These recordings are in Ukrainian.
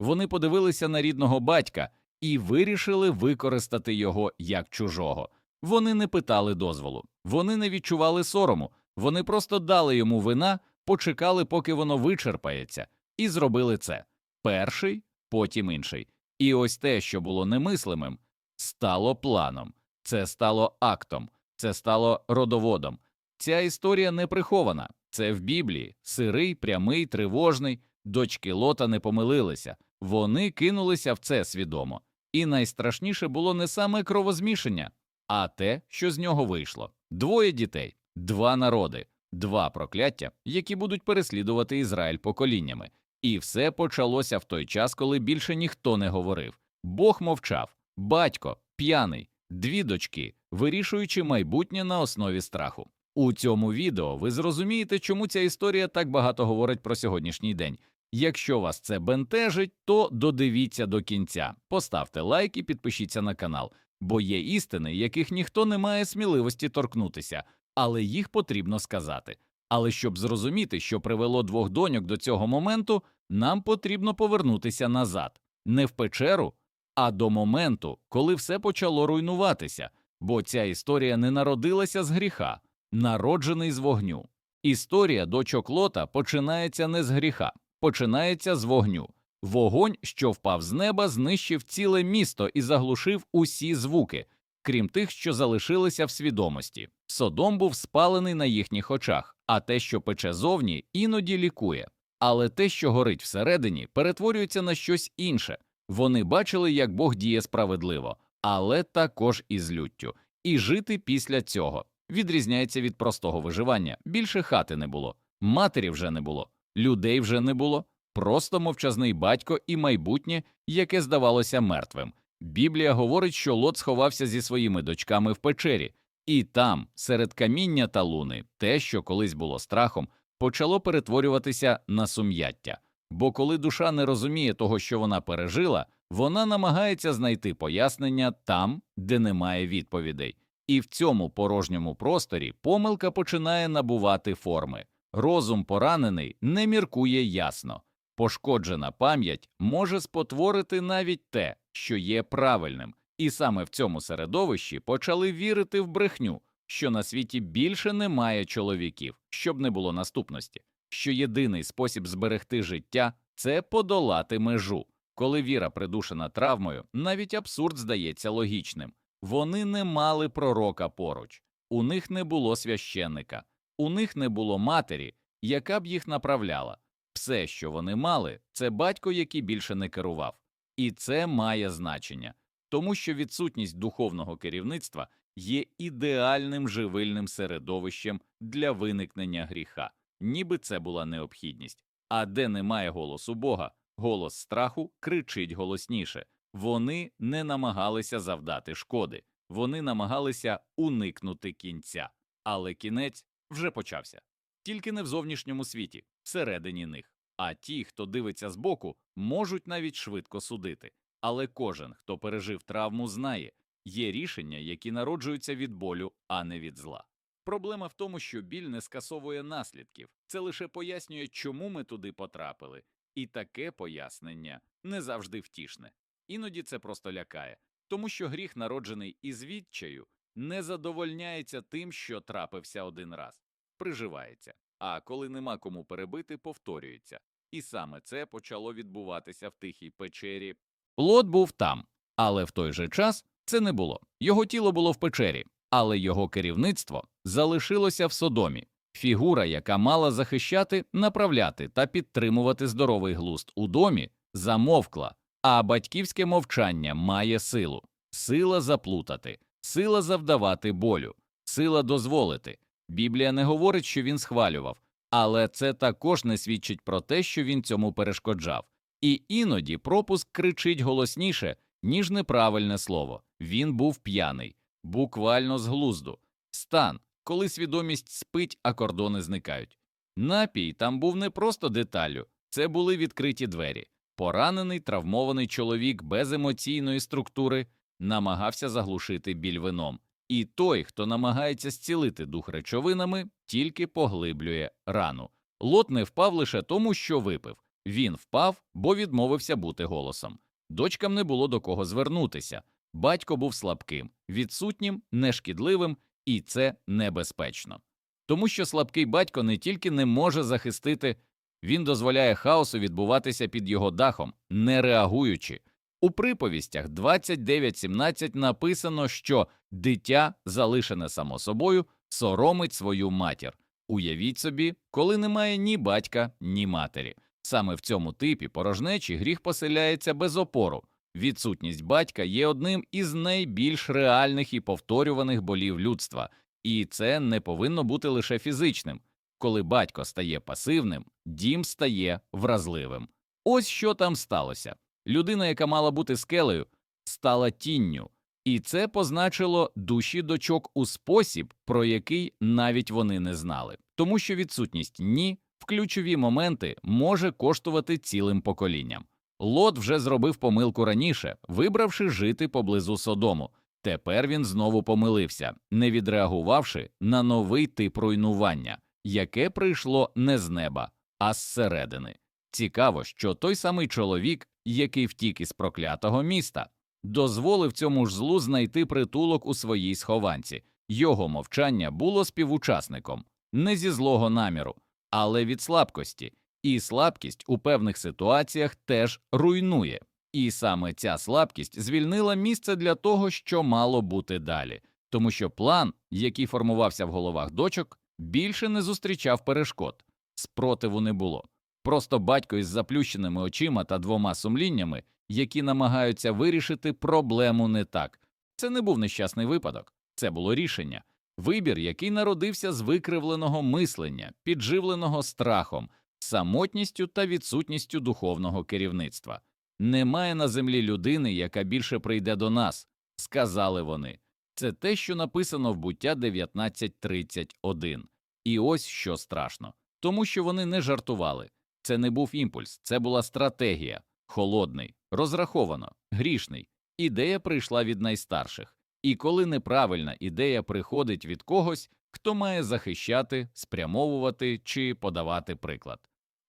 Вони подивилися на рідного батька і вирішили використати його як чужого. Вони не питали дозволу, вони не відчували сорому, вони просто дали йому вина, почекали, поки воно вичерпається, і зробили це перший, потім інший. І ось те, що було немислимим, стало планом, це стало актом, це стало родоводом. Ця історія не прихована, це в Біблії, сирий, прямий, тривожний. Дочки Лота не помилилися, вони кинулися в це свідомо. І найстрашніше було не саме кровозмішання, а те, що з нього вийшло: двоє дітей, два народи, два прокляття, які будуть переслідувати Ізраїль поколіннями. І все почалося в той час, коли більше ніхто не говорив. Бог мовчав, батько, п'яний, дві дочки, вирішуючи майбутнє на основі страху. У цьому відео ви зрозумієте, чому ця історія так багато говорить про сьогоднішній день. Якщо вас це бентежить, то додивіться до кінця, поставте лайк і підпишіться на канал, бо є істини, яких ніхто не має сміливості торкнутися, але їх потрібно сказати. Але щоб зрозуміти, що привело двох доньок до цього моменту, нам потрібно повернутися назад, не в печеру, а до моменту, коли все почало руйнуватися, бо ця історія не народилася з гріха, народжений з вогню. Історія дочок Лота починається не з гріха, починається з вогню. Вогонь, що впав з неба, знищив ціле місто і заглушив усі звуки, крім тих, що залишилися в свідомості. Содом був спалений на їхніх очах, а те, що пече зовні, іноді лікує. Але те, що горить всередині, перетворюється на щось інше. Вони бачили, як Бог діє справедливо, але також із люттю. І жити після цього відрізняється від простого виживання. Більше хати не було, матері вже не було, людей вже не було, просто мовчазний батько і майбутнє, яке здавалося мертвим. Біблія говорить, що Лот сховався зі своїми дочками в печері, і там, серед каміння та луни, те, що колись було страхом, почало перетворюватися на сум'яття. Бо коли душа не розуміє того, що вона пережила, вона намагається знайти пояснення там, де немає відповідей. І в цьому порожньому просторі помилка починає набувати форми. Розум поранений не міркує ясно. Пошкоджена пам'ять може спотворити навіть те, що є правильним, і саме в цьому середовищі почали вірити в брехню, що на світі більше немає чоловіків, щоб не було наступності, що єдиний спосіб зберегти життя це подолати межу. Коли віра придушена травмою, навіть абсурд здається логічним. Вони не мали пророка поруч, у них не було священника, у них не було матері, яка б їх направляла. Все, що вони мали, це батько, який більше не керував. І це має значення, тому що відсутність духовного керівництва є ідеальним живильним середовищем для виникнення гріха, ніби це була необхідність. А де немає голосу Бога, голос страху кричить голосніше. Вони не намагалися завдати шкоди, вони намагалися уникнути кінця, але кінець вже почався. Тільки не в зовнішньому світі, всередині них. А ті, хто дивиться збоку, можуть навіть швидко судити. Але кожен, хто пережив травму, знає, є рішення, які народжуються від болю, а не від зла. Проблема в тому, що біль не скасовує наслідків, це лише пояснює, чому ми туди потрапили, і таке пояснення не завжди втішне. Іноді це просто лякає, тому що гріх, народжений із відчаю, не задовольняється тим, що трапився один раз, приживається, а коли нема кому перебити, повторюється. І саме це почало відбуватися в тихій печері. Лот був там, але в той же час це не було. Його тіло було в печері, але його керівництво залишилося в Содомі. Фігура, яка мала захищати, направляти та підтримувати здоровий глузд у домі, замовкла, а батьківське мовчання має силу, сила заплутати, сила завдавати болю, сила дозволити. Біблія не говорить, що він схвалював, але це також не свідчить про те, що він цьому перешкоджав. І іноді пропуск кричить голосніше, ніж неправильне слово. Він був п'яний, буквально з глузду. Стан, коли свідомість спить, а кордони зникають. Напій там був не просто деталлю, це були відкриті двері. Поранений травмований чоловік без емоційної структури намагався заглушити біль вином, і той, хто намагається зцілити дух речовинами, тільки поглиблює рану. Лот не впав лише тому, що випив. Він впав, бо відмовився бути голосом. Дочкам не було до кого звернутися. Батько був слабким, відсутнім, нешкідливим, і це небезпечно. Тому що слабкий батько не тільки не може захистити, він дозволяє хаосу відбуватися під його дахом, не реагуючи. У приповістях 29.17 написано, що дитя, залишене само собою, соромить свою матір. Уявіть собі, коли немає ні батька, ні матері. Саме в цьому типі порожнечі гріх поселяється без опору. Відсутність батька є одним із найбільш реальних і повторюваних болів людства, і це не повинно бути лише фізичним. Коли батько стає пасивним, дім стає вразливим. Ось що там сталося. Людина, яка мала бути скелею, стала тінню, і це позначило душі дочок у спосіб, про який навіть вони не знали, тому що відсутність ні в ключові моменти може коштувати цілим поколінням. Лот вже зробив помилку раніше, вибравши жити поблизу Содому. Тепер він знову помилився, не відреагувавши на новий тип руйнування, яке прийшло не з неба, а зсередини. Цікаво, що той самий чоловік, який втік із проклятого міста, дозволив цьому ж злу знайти притулок у своїй схованці. Його мовчання було співучасником, не зі злого наміру, але від слабкості, і слабкість у певних ситуаціях теж руйнує. І саме ця слабкість звільнила місце для того, що мало бути далі, тому що план, який формувався в головах дочок, більше не зустрічав перешкод, спротиву не було. Просто батько із заплющеними очима та двома сумліннями, які намагаються вирішити проблему не так. Це не був нещасний випадок, це було рішення, вибір, який народився з викривленого мислення, підживленого страхом, самотністю та відсутністю духовного керівництва. Немає на землі людини, яка більше прийде до нас, сказали вони. Це те, що написано в буття 19.31. І ось що страшно, тому що вони не жартували. Це не був імпульс, це була стратегія, холодний, розраховано, грішний. Ідея прийшла від найстарших. І коли неправильна ідея приходить від когось, хто має захищати, спрямовувати чи подавати приклад.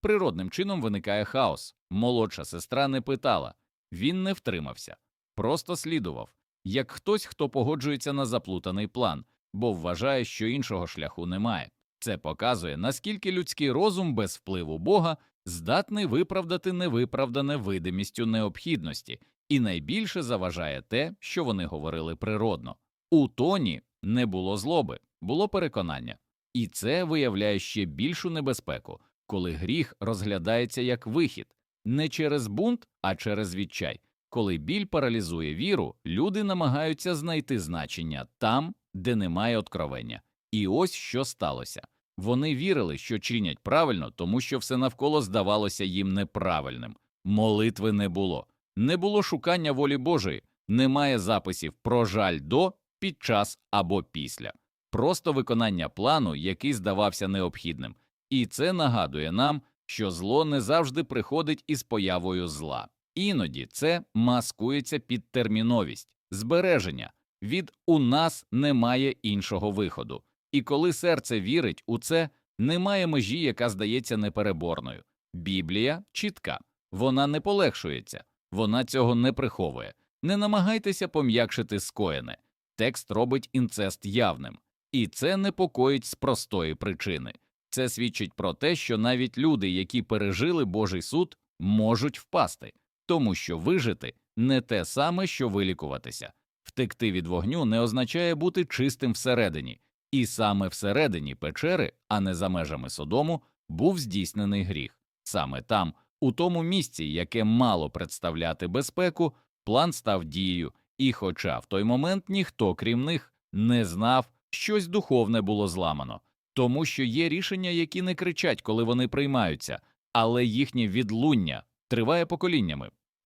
Природним чином виникає хаос. Молодша сестра не питала, він не втримався, просто слідував, як хтось, хто погоджується на заплутаний план, бо вважає, що іншого шляху немає. Це показує, наскільки людський розум без впливу Бога здатний виправдати невиправдане видимістю необхідності, і найбільше заважає те, що вони говорили природно. У тоні не було злоби, було переконання, і це виявляє ще більшу небезпеку, коли гріх розглядається як вихід не через бунт, а через відчай. Коли біль паралізує віру, люди намагаються знайти значення там, де немає откровення. І ось що сталося. Вони вірили, що чинять правильно, тому що все навколо здавалося їм неправильним. Молитви не було, не було шукання волі Божої, немає записів про жаль до, під час або після, просто виконання плану, який здавався необхідним. І це нагадує нам, що зло не завжди приходить із появою зла. Іноді це маскується під терміновість, збереження від у нас немає іншого виходу. І коли серце вірить у це, немає межі, яка здається непереборною. Біблія чітка, вона не полегшується, вона цього не приховує. Не намагайтеся пом'якшити скоєне. Текст робить інцест явним, і це непокоїть з простої причини. Це свідчить про те, що навіть люди, які пережили Божий суд, можуть впасти, тому що вижити не те саме, що вилікуватися. Втекти від вогню не означає бути чистим всередині, і саме всередині печери, а не за межами Содому, був здійснений гріх. Саме там, у тому місці, яке мало представляти безпеку, план став дією, і, хоча в той момент ніхто, крім них, не знав, щось духовне було зламано, тому що є рішення, які не кричать, коли вони приймаються, але їхнє відлуння триває поколіннями.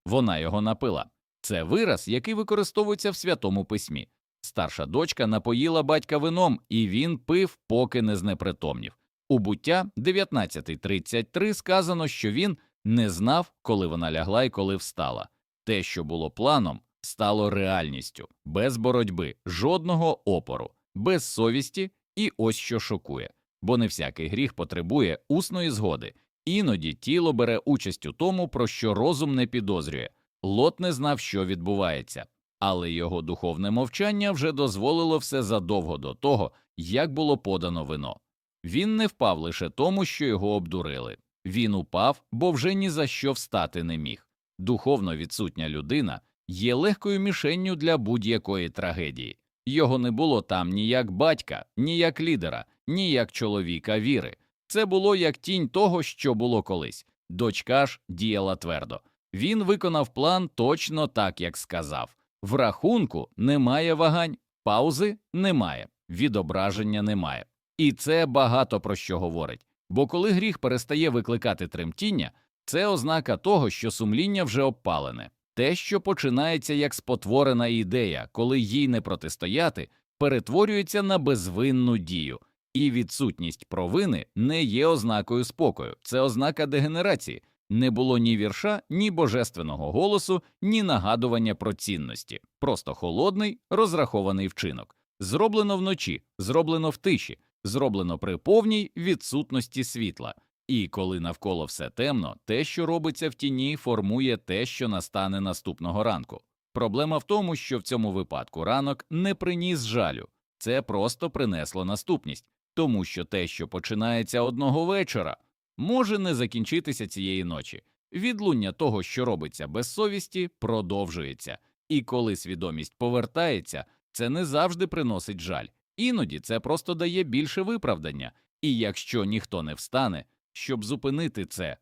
Вона його напила. Це вираз, який використовується в святому письмі. Старша дочка напоїла батька вином, і він пив, поки не знепритомнів. У буття 19.33 сказано, що він не знав, коли вона лягла і коли встала. Те, що було планом, стало реальністю, без боротьби, жодного опору, без совісті, і ось що шокує. Бо не всякий гріх потребує усної згоди, Іноді тіло бере участь у тому, про що розум не підозрює. Лот не знав, що відбувається, але його духовне мовчання вже дозволило все задовго до того, як було подано вино. Він не впав лише тому, що його обдурили. Він упав, бо вже ні за що встати не міг. Духовно відсутня людина є легкою мішенню для будь-якої трагедії. Його не було там ні як батька, ні як лідера, ні як чоловіка віри. Це було як тінь того, що було колись. Дочка ж діяла твердо. Він виконав план точно так, як сказав. В рахунку немає вагань, паузи немає, відображення немає. І це багато про що говорить. Бо коли гріх перестає викликати тремтіння, це ознака того, що сумління вже обпалене. Те, що починається як спотворена ідея, коли їй не протистояти, перетворюється на безвинну дію, і відсутність провини не є ознакою спокою, це ознака дегенерації. Не було ні вірша, ні божественного голосу, ні нагадування про цінності, просто холодний, розрахований вчинок. Зроблено вночі, зроблено в тиші, зроблено при повній відсутності світла. І коли навколо все темно, те, що робиться в тіні, формує те, що настане наступного ранку. Проблема в тому, що в цьому випадку ранок не приніс жалю, це просто принесло наступність, тому що те, що починається одного вечора, може не закінчитися цієї ночі. Відлуння того, що робиться без совісті, продовжується, і коли свідомість повертається, це не завжди приносить жаль, іноді це просто дає більше виправдання, і якщо ніхто не встане, щоб зупинити це,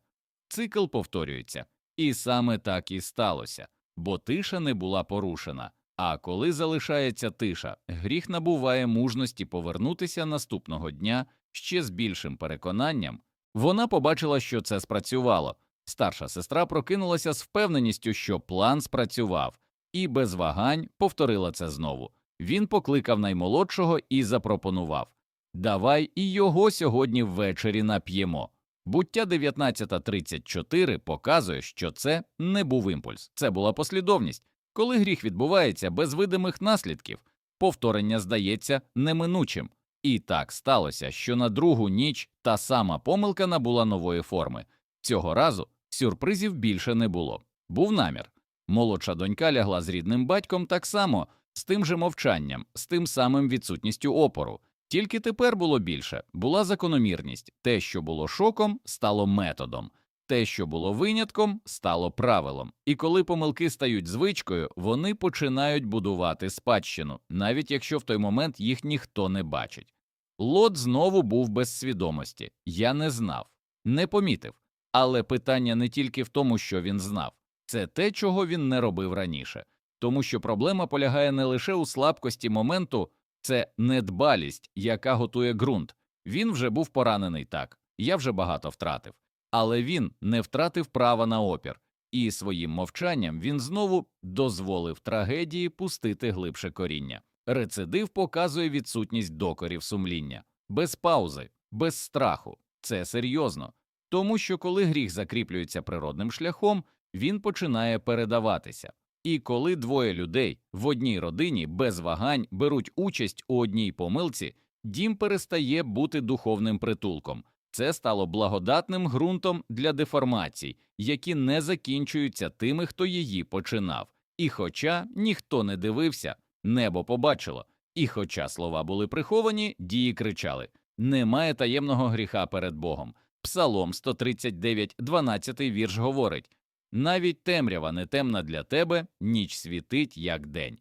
цикл повторюється, і саме так і сталося, бо тиша не була порушена. А коли залишається тиша, гріх набуває мужності повернутися наступного дня ще з більшим переконанням. Вона побачила, що це спрацювало. Старша сестра прокинулася з впевненістю, що план спрацював, і без вагань повторила це знову. Він покликав наймолодшого і запропонував Давай і його сьогодні ввечері нап'ємо. Буття 19.34 показує, що це не був імпульс, це була послідовність. Коли гріх відбувається без видимих наслідків, повторення здається неминучим. І так сталося, що на другу ніч та сама помилка набула нової форми. Цього разу сюрпризів більше не було. Був намір. Молодша донька лягла з рідним батьком так само, з тим же мовчанням, з тим самим відсутністю опору. Тільки тепер було більше, була закономірність те, що було шоком, стало методом, те, що було винятком, стало правилом. І коли помилки стають звичкою, вони починають будувати спадщину, навіть якщо в той момент їх ніхто не бачить. Лот знову був без свідомості, я не знав, не помітив. Але питання не тільки в тому, що він знав, це те, чого він не робив раніше, тому що проблема полягає не лише у слабкості моменту. Це недбалість, яка готує ґрунт. Він вже був поранений так, я вже багато втратив, але він не втратив права на опір, і своїм мовчанням він знову дозволив трагедії пустити глибше коріння. Рецидив показує відсутність докорів сумління, без паузи, без страху. Це серйозно, тому що коли гріх закріплюється природним шляхом, він починає передаватися. І коли двоє людей в одній родині без вагань беруть участь у одній помилці, дім перестає бути духовним притулком. Це стало благодатним ґрунтом для деформацій, які не закінчуються тими, хто її починав. І хоча ніхто не дивився, небо побачило, і хоча слова були приховані, дії кричали Немає таємного гріха перед Богом. Псалом 139, 12 вірш говорить навіть темрява не темна для тебе, ніч світить, як день.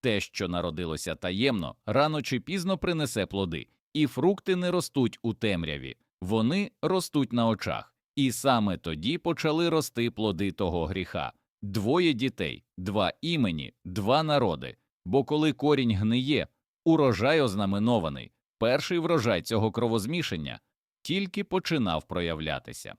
Те, що народилося таємно, рано чи пізно принесе плоди, і фрукти не ростуть у темряві, вони ростуть на очах, і саме тоді почали рости плоди того гріха двоє дітей, два імені, два народи. Бо коли корінь гниє, урожай ознаменований, перший врожай цього кровозмішання тільки починав проявлятися.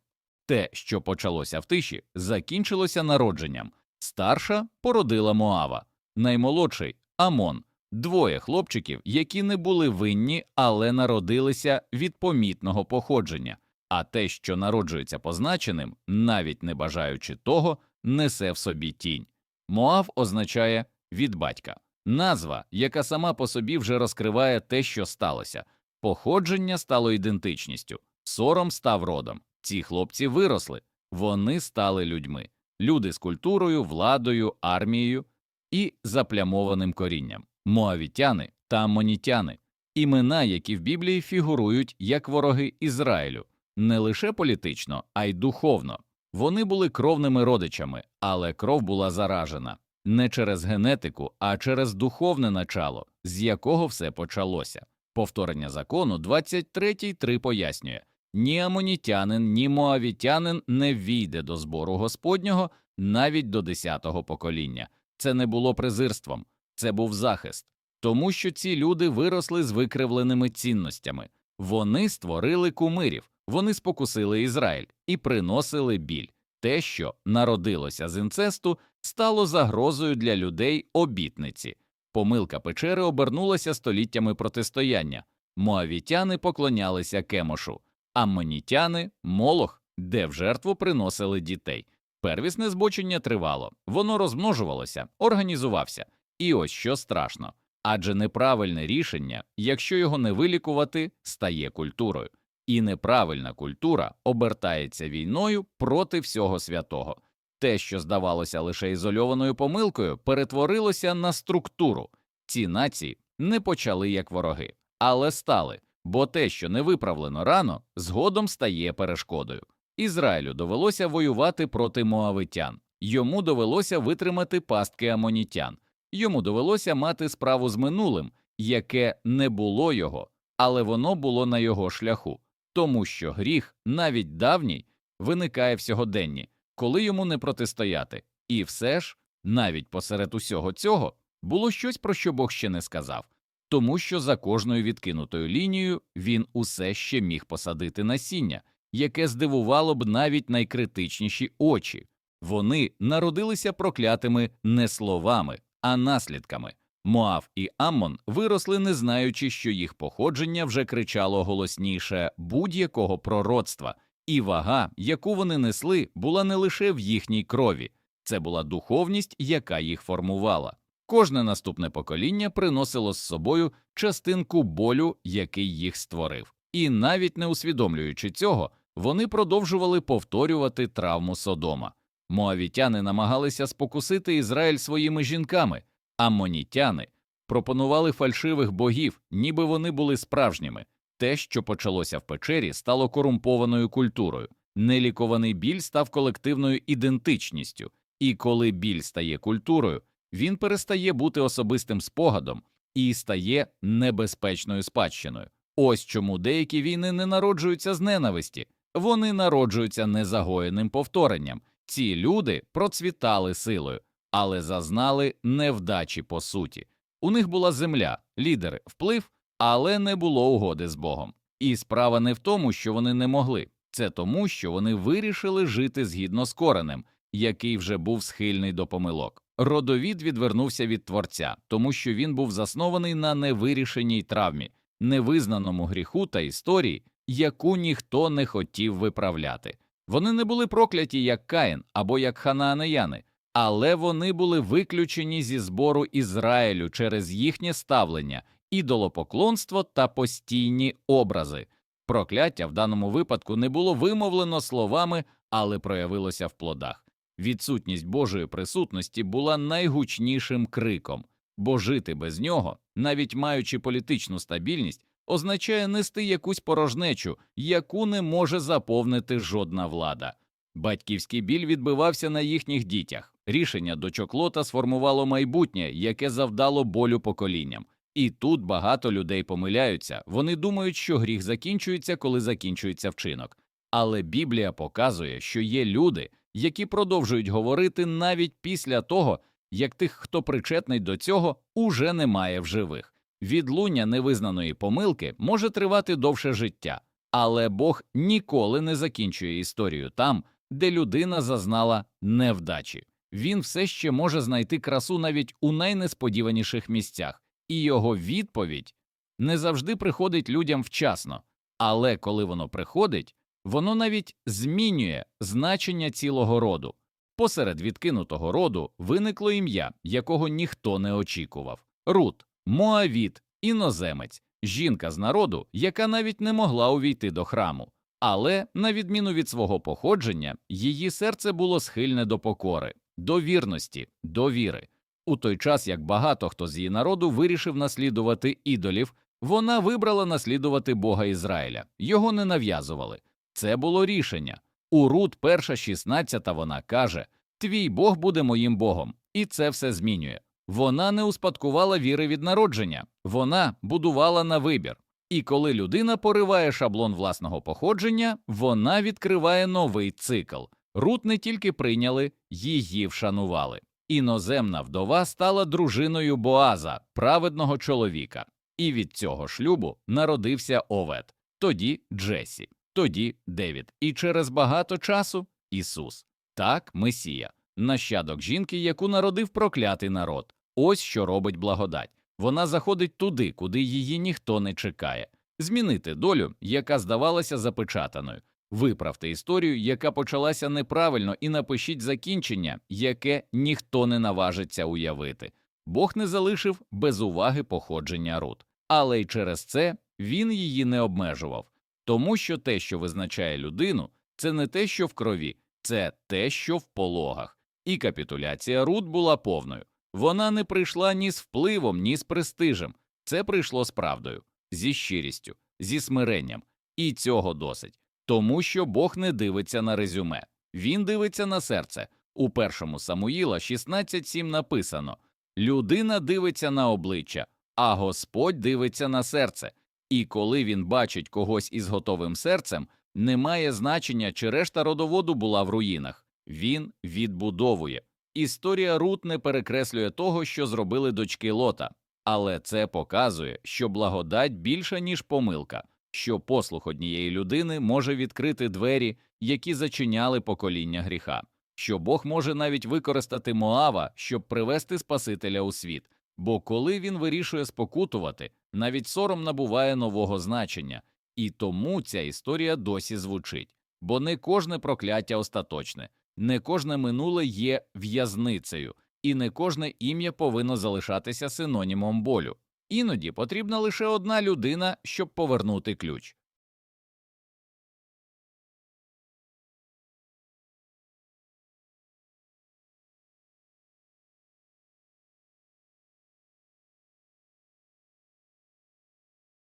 Те, що почалося в тиші, закінчилося народженням. Старша породила Моава, наймолодший Амон, двоє хлопчиків, які не були винні, але народилися від помітного походження. А те, що народжується позначеним, навіть не бажаючи того, несе в собі тінь. Моав означає від батька, назва, яка сама по собі вже розкриває те, що сталося. Походження стало ідентичністю, сором став родом, Ці хлопці виросли, вони стали людьми, люди з культурою, владою, армією і заплямованим корінням, моавітяни та амонітяни, імена, які в Біблії фігурують як вороги Ізраїлю, не лише політично, а й духовно. Вони були кровними родичами, але кров була заражена не через генетику, а через духовне начало, з якого все почалося. Повторення закону 23.3 пояснює ні амонітянин, ні моавітянин не війде до збору Господнього навіть до десятого покоління. Це не було презирством, це був захист, тому що ці люди виросли з викривленими цінностями. Вони створили кумирів, вони спокусили Ізраїль і приносили біль. Те, що народилося з інцесту, стало загрозою для людей обітниці. Помилка печери обернулася століттями протистояння. Моавітяни поклонялися кемошу, аммонітяни – молох, де в жертву приносили дітей. Первісне збочення тривало, воно розмножувалося, організувався. І ось що страшно. Адже неправильне рішення, якщо його не вилікувати, стає культурою, і неправильна культура обертається війною проти всього святого. Те, що здавалося лише ізольованою помилкою, перетворилося на структуру. Ці нації не почали як вороги, але стали, бо те, що не виправлено рано, згодом стає перешкодою. Ізраїлю довелося воювати проти моавитян, йому довелося витримати пастки амонітян, йому довелося мати справу з минулим, яке не було його, але воно було на його шляху, тому що гріх, навіть давній, виникає в сьогоденні, коли йому не протистояти. І все ж, навіть посеред усього цього, було щось, про що Бог ще не сказав, тому що за кожною відкинутою лінією він усе ще міг посадити насіння, яке здивувало б навіть найкритичніші очі. Вони народилися проклятими не словами, а наслідками. Моав і Аммон виросли, не знаючи, що їх походження вже кричало голосніше будь-якого пророцтва, і вага, яку вони несли, була не лише в їхній крові, це була духовність, яка їх формувала. Кожне наступне покоління приносило з собою частинку болю, який їх створив, і навіть не усвідомлюючи цього, вони продовжували повторювати травму Содома. Моавітяни намагалися спокусити Ізраїль своїми жінками, аммонітяни пропонували фальшивих богів, ніби вони були справжніми. Те, що почалося в печері, стало корумпованою культурою. Нелікований біль став колективною ідентичністю, і коли біль стає культурою, він перестає бути особистим спогадом і стає небезпечною спадщиною. Ось чому деякі війни не народжуються з ненависті, вони народжуються незагоєним повторенням. Ці люди процвітали силою, але зазнали невдачі по суті. У них була земля, лідери, вплив, але не було угоди з Богом. І справа не в тому, що вони не могли, це тому, що вони вирішили жити згідно з коренем, який вже був схильний до помилок. Родовід відвернувся від творця, тому що він був заснований на невирішеній травмі, невизнаному гріху та історії, яку ніхто не хотів виправляти. Вони не були прокляті як Каїн або як ханаанеяни, але вони були виключені зі збору Ізраїлю через їхнє ставлення, ідолопоклонство та постійні образи. Прокляття в даному випадку не було вимовлено словами, але проявилося в плодах. Відсутність Божої присутності була найгучнішим криком, бо жити без нього, навіть маючи політичну стабільність, означає нести якусь порожнечу, яку не може заповнити жодна влада. Батьківський біль відбивався на їхніх дітях. Рішення дочок Лота сформувало майбутнє, яке завдало болю поколінням. І тут багато людей помиляються. Вони думають, що гріх закінчується, коли закінчується вчинок. Але Біблія показує, що є люди, які продовжують говорити навіть після того, як тих, хто причетний до цього, уже немає в живих. Відлуння невизнаної помилки може тривати довше життя, але Бог ніколи не закінчує історію там, де людина зазнала невдачі. Він все ще може знайти красу навіть у найнесподіваніших місцях, і його відповідь не завжди приходить людям вчасно, але коли воно приходить, воно навіть змінює значення цілого роду. Посеред відкинутого роду виникло ім'я, якого ніхто не очікував Рут, Моавіт, іноземець, жінка з народу, яка навіть не могла увійти до храму. Але, на відміну від свого походження, її серце було схильне до покори, до вірності, до віри. У той час, як багато хто з її народу вирішив наслідувати ідолів, вона вибрала наслідувати Бога Ізраїля, його не нав'язували. Це було рішення. У Рут, перша 16 вона каже Твій Бог буде моїм Богом, і це все змінює. Вона не успадкувала віри від народження, вона будувала на вибір. І коли людина пориває шаблон власного походження, вона відкриває новий цикл. Рут не тільки прийняли, її вшанували. Іноземна вдова стала дружиною Боаза, праведного чоловіка, і від цього шлюбу народився Овет, тоді Джесі, тоді Девід, і через багато часу Ісус. Так, Месія, нащадок жінки, яку народив проклятий народ. Ось що робить благодать. Вона заходить туди, куди її ніхто не чекає. Змінити долю, яка здавалася запечатаною. Виправте історію, яка почалася неправильно, і напишіть закінчення, яке ніхто не наважиться уявити. Бог не залишив без уваги походження Рут, але й через це він її не обмежував, тому що те, що визначає людину, це не те, що в крові, це те, що в пологах. І капітуляція Рут була повною. Вона не прийшла ні з впливом, ні з престижем. Це прийшло з правдою, зі щирістю, зі смиренням. І цього досить. Тому що Бог не дивиться на резюме, він дивиться на серце. У першому Самуїла 16.7 написано Людина дивиться на обличчя, а Господь дивиться на серце. І коли він бачить когось із готовим серцем, немає значення, чи решта родоводу була в руїнах. Він відбудовує. Історія Рут не перекреслює того, що зробили дочки Лота, але це показує, що благодать більша, ніж помилка, що послух однієї людини може відкрити двері, які зачиняли покоління гріха, що Бог може навіть використати Моава, щоб привести Спасителя у світ, бо коли він вирішує спокутувати, навіть сором набуває нового значення, і тому ця історія досі звучить, бо не кожне прокляття остаточне. Не кожне минуле є в'язницею, і не кожне ім'я повинно залишатися синонімом болю. Іноді потрібна лише одна людина, щоб повернути ключ.